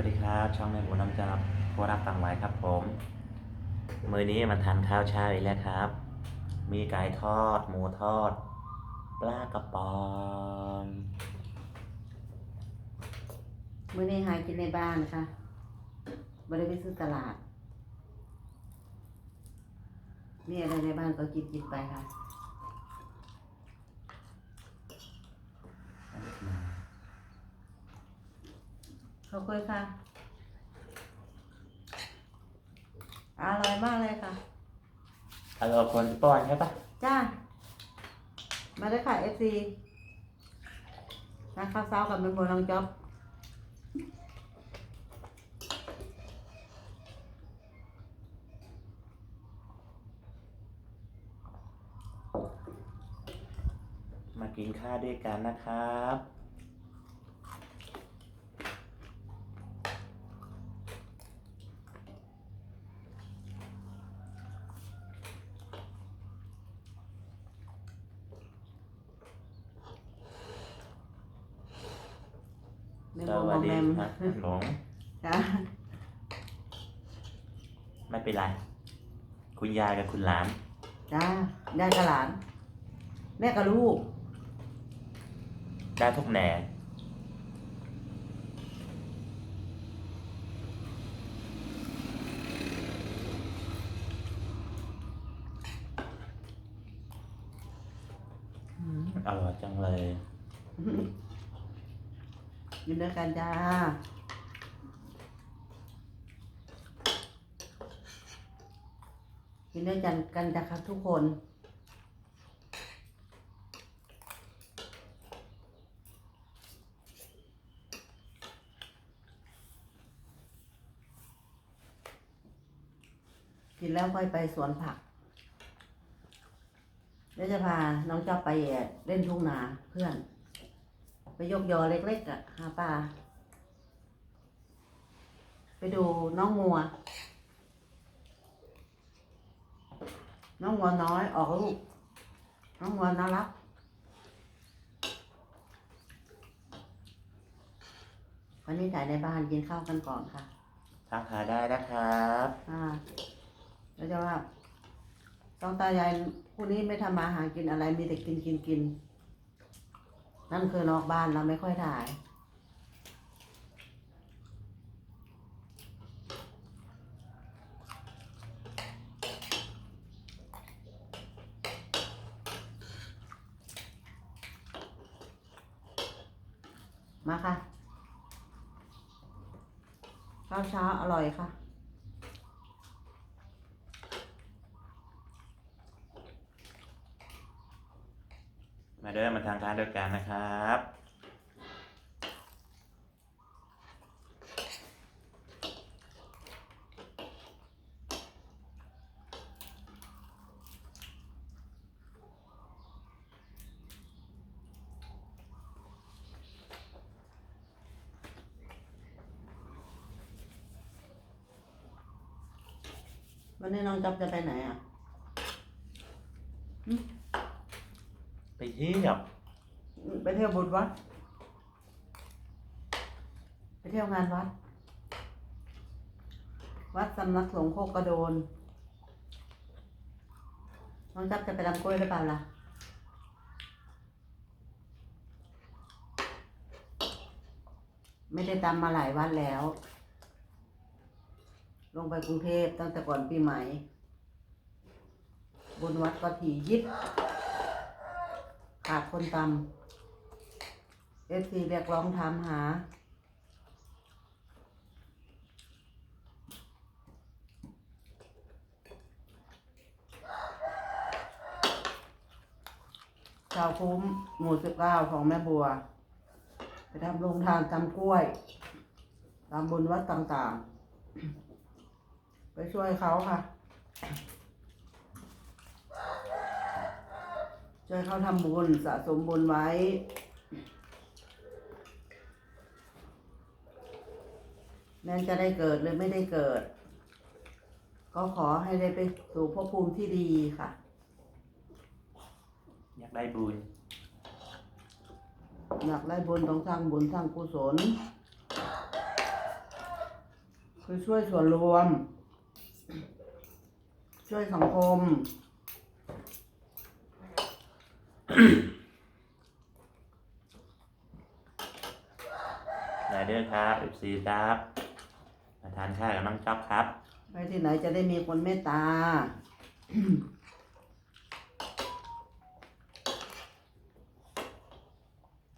วัสดีครับ ช่องแม่หมูน้ำจับโครักตังไว้ครับผม มือนี้มาทานข้าวเช้าอีกแล้วครับ มีไก่ทอด หมูทอด ปลากระป๋องมื้อนี้หากินในบ้านค่ะบ่ได้ไปซื้อตลาด มีอะไรในบ้านก็กินกินไปค่ะ ขอบคุณค่ะ อร่อยมากเลยค่ะ อร่อยคนป้อนใช่ปะจ้า มาได้ค่ะ FC นะข้าวเช้ากับเป็นบัวลองจ๊อบมากินข้าวด้วยกันนะครับ เป็น ส บัวม วั อ ส ง ดี แมมหลงจ้าไม่เป็นไร คุณยายกับคุณหลาน จ้าได้กับหลาน แม่กับลูก ได้ทุกแหน่อร่อยจังเลย อยู่ด้วยกันจ้ากินด้วยกันกันจ้ะครับทุกคนกินแล้วค่อยไปสวนผัก แล้วจะพาน้องเจ้าไปเล่นทุ่งนาเพื่อน ไปยกยอเล็กๆอะหาปลา ไปดูน้องงัว น้องงัวน้อยออกลูก น้องงัวน่ารัก วันนี้ถ่ายในบ้านกินข้าวกันก่อนค่ะ ทักทายได้นะครับ อ่าแล้วจะว่าต้องตายายผู้นี้ไม่ทำมาหากินอะไรมีแต่กินกินกิน นั่นคือนอกบ้านเราไม่ค่อยถ่าย มาค่ะข้าวเช้าอร่อยค่ะ มาเดินมาทางการเดียวกันนะครับ วันนี้น้องจ๊อบจะไปไหนอะ ไป เที่ยวไปเที่ยวบุญวัด ไปเที่ยวงานวัด วัดสำนักสงฆ์โคกกระโดน น้องจับจะไปลำกล้วยหรือเปล่าล่ะไม่ได้ตามมาหลายวันแล้ว ลงไปกรุงเทพตั้งแต่ก่อนปีใหม่ บนวัดก็ถี่ยิบ ขาดคนตำเอฟซีเรียกร้องถามหา ชาวคุ้มหมู่สิบเก้าของแม่บัว ไปทำโรงทานตำกล้วยตามบุญวัดต่างๆ ไปช่วยเขาค่ะ ช่วยเขาทำบุญสะสมบุญไว้ แม้จะได้เกิดหรือไม่ได้เกิด ก็ขอให้ได้ไปสู่ภพภูมิที่ดีค่ะ อยากได้บุญ อยากได้บุญต้องสร้างบุญสร้างกุศล คือช่วยส่วนรวม ช่วยสังคม ได้เด้อครับ FC ครับมาทานข้าวกับน้องจ๊อบครับ ไปที่ไหนจะได้มีคนเมตตา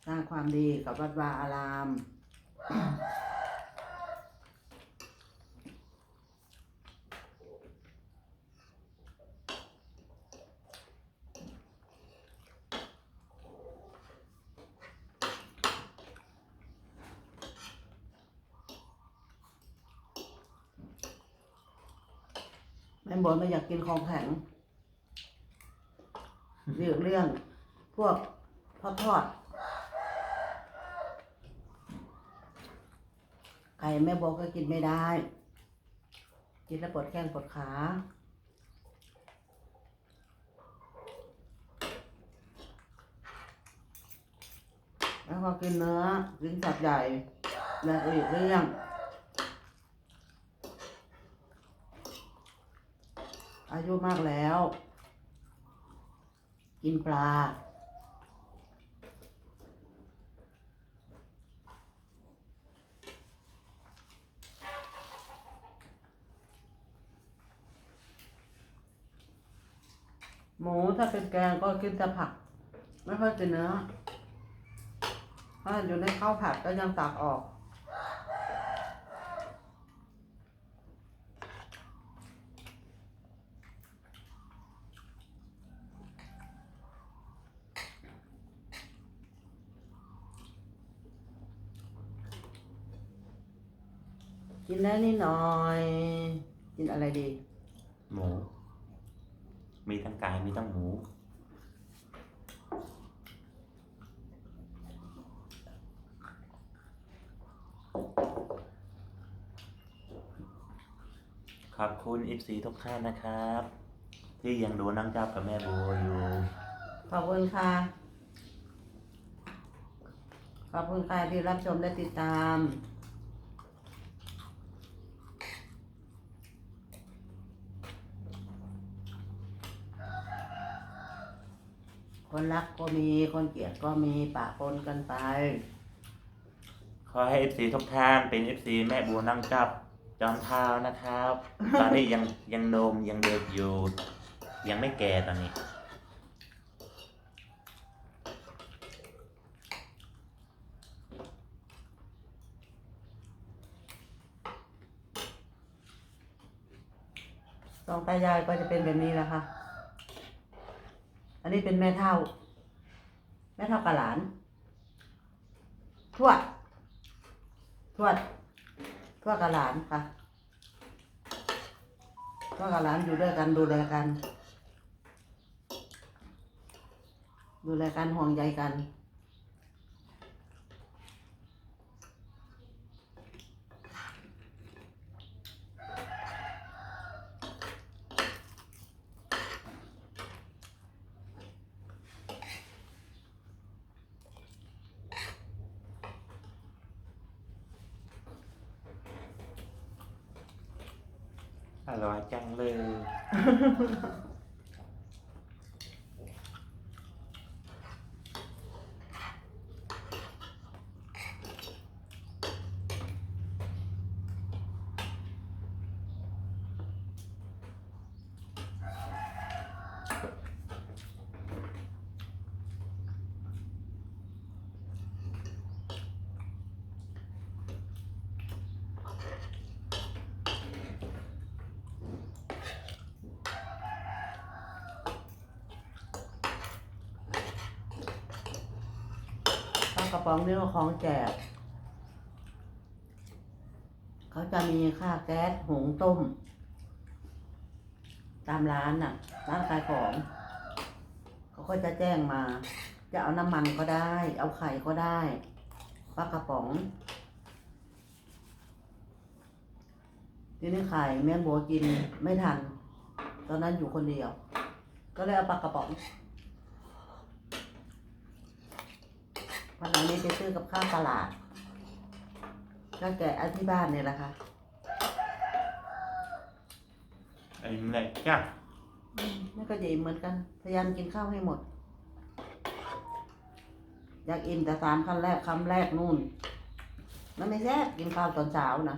สร้างความดีกับวัดวาอาราม แม่บอลไม่อยากกินของแข็งเรื่องเรื่อง พวกทอดทอดไก่แม่บอกก็กินไม่ได้ กินแล้วปวดแข้งปวดขาแล้วก็กินเนื้อกินสัตว์ใหญ่และอีกเรื่อง อายุมากแล้ว กินปลา หมูถ้าเป็นแกงก็กินแต่ผัก ไม่ค่อยกินเนื้อถ้าอยู่ในข้าวผัดก็ยังตักออก กินได้นิดหน่อย กินอะไรดี หมู มีทั้งไก่มีทั้งหมู ขอบคุณ FC ทุกท่านนะครับ ที่ยังดูน้องจ๊อบกับแม่บัวอยู่ ขอบคุณค่ะ ขอบคุณค่ะที่รับชมและติดตาม คนรักก็มีคนเกลียดก็มีปะปนกันไป ขอให้ FC ทุกท่านเป็น FC แม่บัวน้องจ๊อบจอมเท้านะครับ ตอนนี้ยังยังโนมยังเด็กอยู่ ยังไม่แก่ตอนนี้ สองตายายก็จะเป็นแบบนี้แหละค่ะ อันนี้เป็นแม่เท่า แม่เท่ากับหลาน ทวด ทวด ทวดกับหลานค่ะ ทวดกับหลานอยู่ด้วยกันดูแลกัน ดูแลกันห่วงใยกัน อร่อยจังเลย กระป๋องนี่ก็ของแจก เขาจะมีค่าแก๊สหุงต้ม ตามร้านน่ะ ร้านขายของ เขาก็จะแจ้งมา จะเอาน้ำมันก็ได้ เอาไข่ก็ได้ปลากระป๋องทีนี้ไข่แม่บัวกินไม่ทัน ตอนนั้นอยู่คนเดียว ก็เลยเอาปลากระป๋อง วันนี้ไปซื้อกับข้าวตลาดก็แกะอันที่บ้านเนี่ยแหละค่ะ anh này nhá อืมแล้วก็จะอิ่มเหมือนกัน พยายามกินข้าวให้หมด อยากอิ่มแต่สามคำแรกคำแรกนู่น มันไม่แซ่บกินข้าวตอนเช้านะ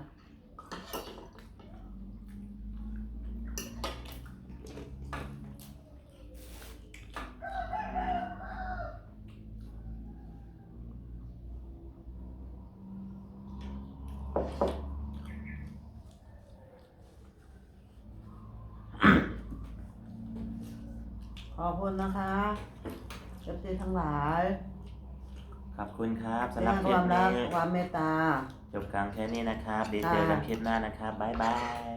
อบคุณนะคะเอฟซีทั้งหลายขอบคุณครับในสำหรับคคลิปวามรักนี้ความเมตตา จบการแค่นี้นะครับเดี๋ยวเจอกันคลิปหน้านะครับบ๊ายบาย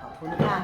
ขอบคุณค่ะ